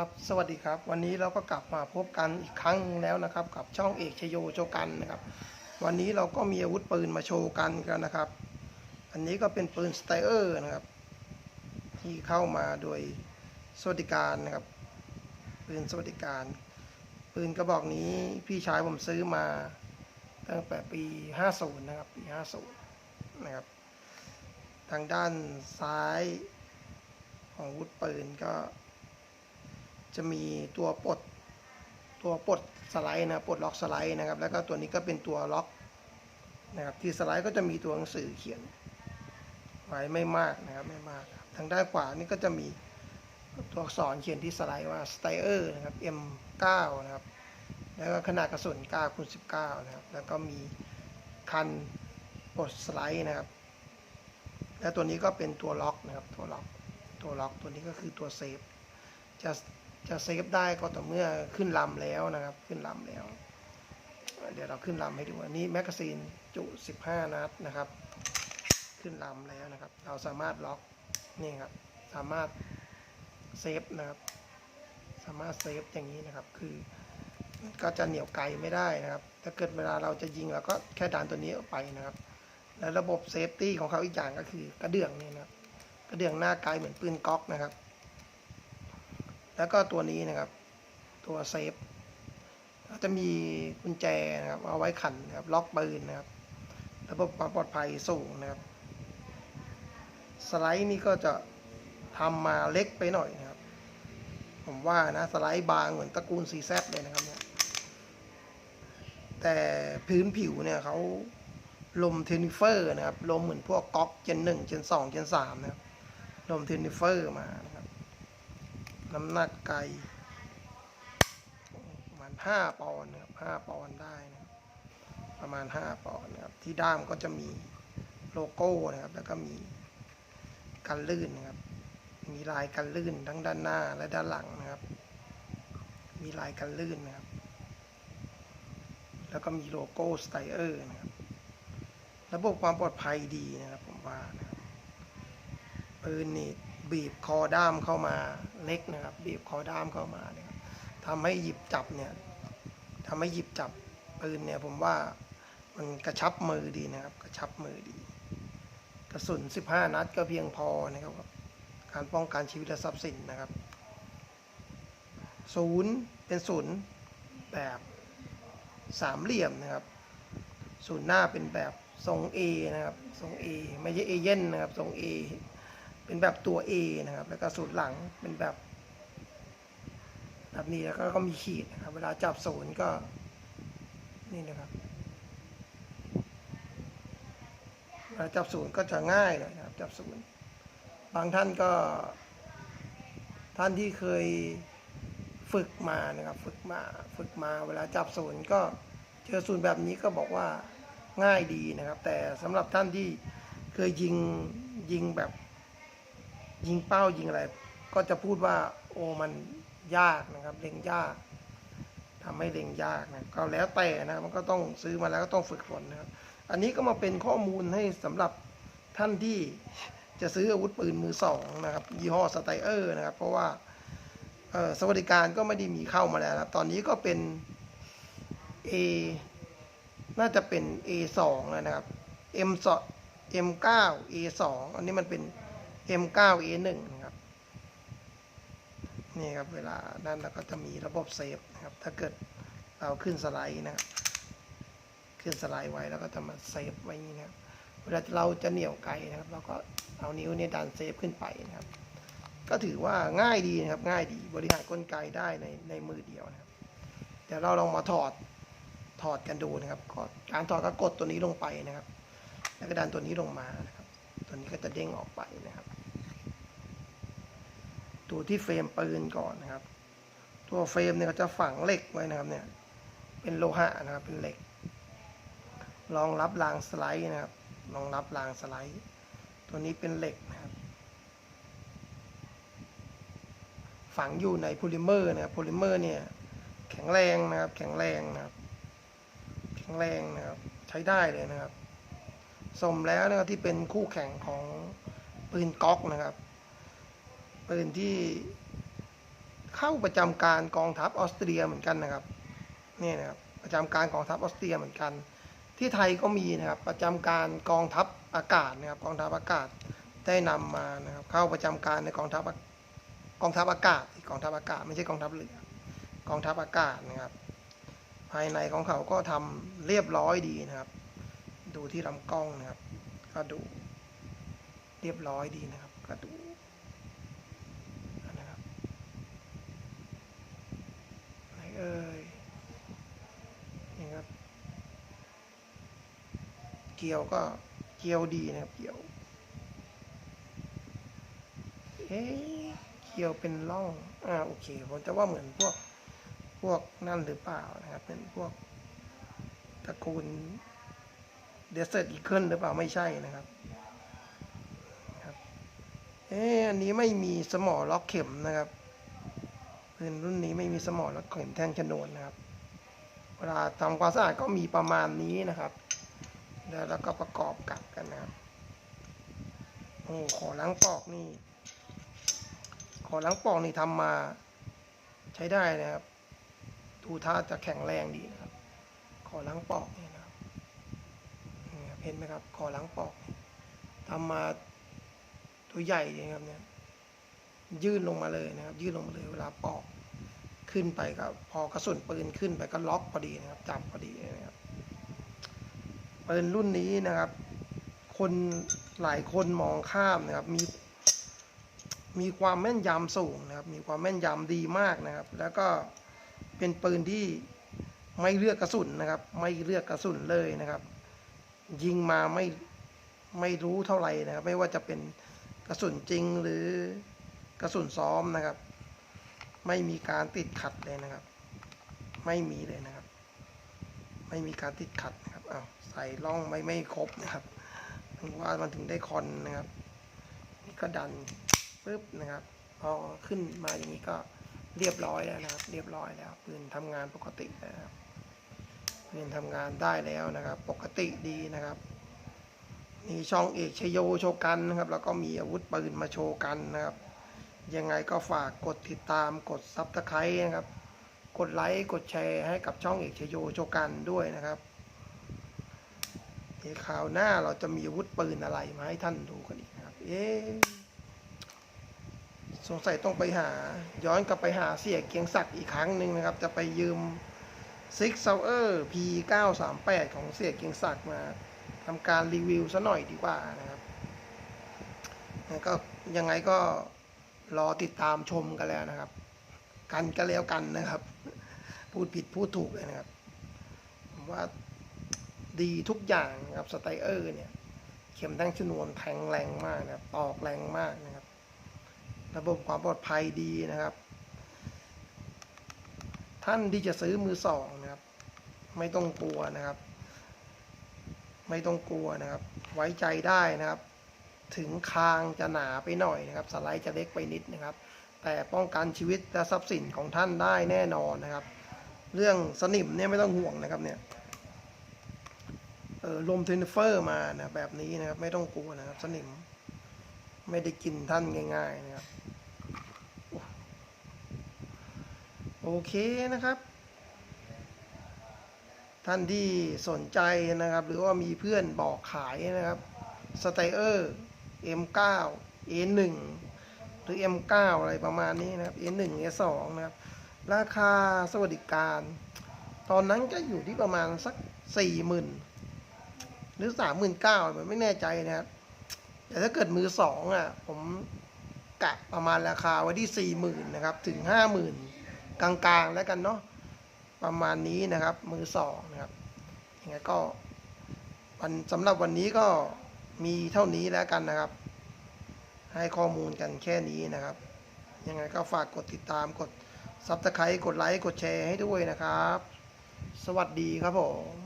ครับสวัสดีครับ วันนี้เราก็กลับมาพบกันอีกครั้งแล้วนะครับ กับช่องเอกชโยโจกันนะครับ วันนี้เราก็มีอาวุธปืนมาโชว์กันกันนะครับ อันนี้ก็เป็นปืนสไตเออร์นะครับ ที่เข้ามาโดยสวัสดิการนะครับ ปืนสวัสดิการ ปืนกระบอกนี้พี่ชายผมซื้อมาตั้งแต่ปี 50 นะครับ ปี 50 นะครับ ทางด้านซ้ายของอาวุธปืนก็ จะมีตัวปลดตัวปลดสไลด์นะปลดล็อกสไลด์นะครับ แล้วก็ตัวนี้ก็เป็นตัวล็อกนะครับที่สไลด์ก็จะมีตัวหนังสือเขียนไว้ไม่มากนะครับไม่มาก ทางด้านขวานี่ก็จะมีตัวอักษรเขียนที่สไลด์ว่า s t y e r นะครับ M9 นะครับ แล้วก็ขนาดกระสุน9คูณ19 นะครับ แล้วก็มีคันปลดสไลด์นะครับ แล้วตัวนี้ก็เป็นตัวล็อกนะครับ ตัวล็อก ตัวล็อกตัวนี้ก็คือตัวเซฟ จะ จะเซฟได้ก็ต่อเมื่อขึ้นลำแล้วนะครับ ขึ้นลำแล้ว เดี๋ยวเราขึ้นลำให้ดูอันนี้แมกกาซีนจุ 15 นัดนะครับ ขึ้นลำแล้วนะครับ เราสามารถล็อกนี่ครับ สามารถเซฟนะครับ สามารถเซฟอย่างนี้นะครับ คือก็จะเหนียวไกลไม่ได้นะครับ ถ้าเกิดเวลาเราจะยิงเราก็แค่ดันตัวนี้ออกไปนะครับ แล้วระบบเซฟตี้ของเขาอีกอย่างก็คือกระเดื่องนี่นะครับ กระเดื่องหน้าไกลเหมือนปืนก๊อกนะครับ แล้วก็ตัวนี้นะครับ ตัวเซฟก็จะมีกุญแจนะครับ เอาไว้ขันนะครับ ล็อกปืนนะครับ ระบบความปลอดภัยสูงนะครับ สไลด์นี่ก็จะทำมาเล็กไปหน่อยนะครับ ผมว่านะสไลด์บางเหมือนตระกูลซีแซเลยนะครับเนี่ยแต่พื้นผิวเนี่ยเขาลมเทนนิเฟอร์นะครับ ลมเหมือนพวกก๊อกเจนหนึ่งเจนสองเจนสามนะครับ ลมเทนนิเฟอร์มา น้ำหนักไกลประมาณห้าปอนด์นะครับห้าปอนด์ได้นะประมาณห้าปอนด์นะครับที่ด้ามก็จะมีโลโก้นะครับ แล้วก็มีกันลื่นนะครับ มีลายกันลื่นทั้งด้านหน้าและด้านหลังนะครับ มีลายกันลื่นนะครับ แล้วก็มีโลโก้สไตเออร์นะครับ ระบบความปลอดภัยดีนะครับผมว่านะครับปืนนี่ บีบคอด้ามเข้ามาเล็กนะครับ บีบคอด้ามเข้ามานะครับทำให้หยิบจับเนี่ยทำให้หยิบจับปืนเนี่ยผมว่ามันกระชับมือดีนะครับ กระชับมือดี กระสุน 15 นัดก็เพียงพอนะครับกับการป้องกันชีวิตและทรัพย์สินนะครับศูนย์เป็นศูนย์แบบสามเหลี่ยมนะครับศูนย์หน้าเป็นแบบทรง A นะครับทรง A ไม่ใช่เอเย่นนะครับทรง A เป็นแบบตัว A นะครับ แล้วก็ศูนย์หลังเป็นแบบ แบบนี้แล้วก็ก็มีขีดนะครับ เวลาจับศูนย์ก็นี่นะครับเวลาจับศูนย์ก็จะง่ายเลยนะครับ จับศูนย์บางท่านก็ ท่านที่เคยฝึกมานะครับ ฝึกมาฝึกมา เวลาจับศูนย์ก็เจอศูนย์แบบนี้ก็บอกว่าง่ายดีนะครับ แต่สำหรับท่านที่เคยยิงยิงแบบ ยิงเป้ายิงอะไร ก็จะพูดว่า โอ้มันยากนะครับเล็งยากทำให้เล็งยากนะก็แล้วแต่นะมันก็ต้องซื้อมาแล้วก็ต้องฝึกฝนนะครับ อันนี้ก็มาเป็นข้อมูลให้สำหรับท่านที่จะซื้ออาวุธปืนมือสองนะครับยี่ห้อสไตเออร์นะครับ เพราะว่าสวัสดิการก็ไม่ได้มีเข้ามาแล้วครับ ตอนนี้ก็เป็น A น่าจะเป็น A2 แล้วนะครับ M2 M9 A2 อันนี้มันเป็น M9 A1 นะครับนี่ครับเวลานั้นเราก็จะมีระบบเซฟนะครับถ้าเกิดเราขึ้นสไลด์นะครับขึ้นสไลด์ไว้แล้วก็จะมาเซฟไว้นี้นะครับเวลาเราจะเหนี่ยวไกลนะครับ เราก็เอานิ้วเนี่ยดันเซฟขึ้นไปนะครับ ก็ถือว่าง่ายดีนะครับง่ายดีบริหารกลไกได้ในในมือเดียวนะครับเดี๋ยวเราลองมาถอดถอดกันดูนะครับกดการถอดก็กดตัวนี้ลงไปนะครับ แล้วก็ดันตัวนี้ลงมานะครับ ตัวนี้ก็จะเด้งออกไปนะครับ ดูที่เฟรมปืนก่อนนะครับ ตัวเฟรมเนี่ยก็จะฝังเหล็กไว้นะครับเนี่ยเป็นโลหะนะครับเป็นเหล็กรองรับรางสไลด์นะครับรองรับรางสไลด์ ตัวนี้เป็นเหล็กนะครับ ฝังอยู่ในโพลิเมอร์นะครับโพลิเมอร์เนี่ยแข็งแรงนะครับ แข็งแรงนะครับ แข็งแรงนะครับ ใช้ได้เลยนะครับสมแล้วนะครับที่เป็นคู่แข่งของปืนก๊อกนะครับ ปืนที่เข้าประจำการกองทัพออสเตรียเหมือนกันนะครับนี่นะครับประจำการกองทัพออสเตรียเหมือนกัน ที่ไทยก็มีนะครับประจำการกองทัพอากาศนะครับกองทัพอากาศได้นำมานะครับเข้าประจำการในกองทัพอากองทัพอากาศกองทัพอากาศไม่ใช่กองทัพเรือกองทัพอากาศนะครับ ภายในของเขาก็ทำเรียบร้อยดีนะครับ ดูที่ลำกล้องนะครับ ก็ดูเรียบร้อยดีนะครับก็ดูนะครับไหน เอ่ยนี่ครับ เกี่ยวก็เกี่ยวดีนะครับ เกี่ยว เอ๊ะเกี่ยวเป็นร่อง อ่า โอเค ผมจะว่าเหมือนพวก พวกนั่นหรือเปล่านะครับ เป็นพวกตระกูลเดสเซอร์อีเคิลหรือเปล่า ไม่ใช่นะครับครับ เอ๊ะอันนี้ไม่มีสมอล็อกเข็มนะครับืนรุ่นนี้ไม่มีสมอแล็อกเข็มแท่งชนวนนะครับ เวลาทำความสะอาดก็มีประมาณนี้นะครับ แล้วก็ประกอบกับกันนะครับโอ้ขอล้างปอกนี่ ขอล้างปอกนี่ทำมาใช้ได้นะครับ ดูท่าจะแข็งแรงดีนะครับ ขอล้างปอกนี่นะครับเห็นไหมครับ ขอล้างปอกทำมาตัวใหญ่เลยครับเนี่ยยื่นลงมาเลยนะครับ ยื่นลงมาเลยเวลาปอก ขึ้นไปก็พอกระสุนปืนขึ้นไปก็ล็อกพอดีนะครับจับพอดีนะครับปืนรุ่นนี้นะครับ คนหลายคนมองข้ามนะครับมีมีความแม่นยำสูงนะครับ มีความแม่นยำดีมากนะครับ แล้วก็เป็นปืนที่ไม่เลือกกระสุนนะครับ ไม่เลือกกระสุนเลยนะครับ ยิงมาไม่ไม่รู้เท่าไหร่นะครับ ไม่ว่าจะเป็นกระสุนจริงหรือกระสุนซ้อมนะครับ ไม่มีการติดขัดเลยนะครับ ไม่มีเลยนะครับ ไม่มีการติดขัดนะครับอ้าวใส่ร่องไม่ไม่ครบนะครับถึงว่ามันถึงได้คอนนะครับ นี่ก็ดันปึ๊บนะครับพอขึ้นมาอย่างนี้ก็เรียบร้อยแล้วนะครับ เรียบร้อยแล้วปืนทำงานปกติแล้วนะครับปืนทำงานได้แล้วนะครับ ปกติดีนะครับนี่ช่องเอกชโยโชกันนะครับ แล้วก็มีอาวุธปืนมาโชว์กันนะครับ ยังไงก็ฝากกดติดตามกดซับสไครต์นะครับ กดไลค์กดแชร์ให้กับช่องเอกชโยโชกันด้วยนะครับเดี๋ยวคราวหน้าเราจะมีอาวุธปืนอะไรมาให้ท่านดูกันอีกนะครับ เอ๊สงสัยต้องไปหา ย้อนกลับไปหาเสียเกียงศักดิ์อีกครั้งหนึ่งนะครับ จะไปยืม Six Sauer P 9 3 8ของเสียเกียงศักดิ์มาทำการรีวิวซะหน่อยดีกว่านะครับ ก็ยังไงก็ รอติดตามชมกันแล้วนะครับ กันก็แล้วกันนะครับ พูดผิดพูดถูกเลยนะครับ ผมว่าดีทุกอย่างนะครับสไตเออร์เนี่ย เข็มแท่งชนวนแทงแรงมากนะครับ ตอกแรงมากนะครับ ระบบความปลอดภัยดีนะครับ ท่านที่จะซื้อมือสองนะครับ ไม่ต้องกลัวนะครับ ไม่ต้องกลัวนะครับ ไว้ใจได้นะครับ ถึงคางจะหนาไปหน่อยนะครับ สไลด์จะเล็กไปนิดนะครับ แต่ป้องกันชีวิตและทรัพย์สินของท่านได้แน่นอนนะครับ เรื่องสนิมเนี่ยไม่ต้องห่วงนะครับเนี่ยเออลมเทนเฟอร์มานะแบบนี้นะครับ ไม่ต้องกลัวนะครับ สนิม ไม่ได้กินท่านง่าย ๆ นะครับ โอเคนะครับ ท่านที่สนใจนะครับ หรือว่ามีเพื่อนบอกขายนะครับสไตเออร์ M9 A1 หรือ M9 อะไรประมาณนี้นะครับ A1 A2 นะครับ ราคาสวัสดิการ ตอนนั้นก็อยู่ที่ประมาณสัก 40,000 หรือ 39,000ผมไม่แน่ใจนะครับ แต่ถ้าเกิดมือสองอะ ผมกะประมาณราคาไว้ที่ 40,000 นะครับ ถึง 50,000 กลางๆ แล้วกันเนาะประมาณนี้นะครับ มือสองนะครับยังไงก็วันสำหรับวันนี้ก็ มีเท่านี้แล้วกันนะครับ ให้ข้อมูลกันแค่นี้นะครับ ยังไงก็ฝากกดติดตามกดซับสไครต์กดไลค์กดแชร์ให้ด้วยนะครับ สวัสดีครับผม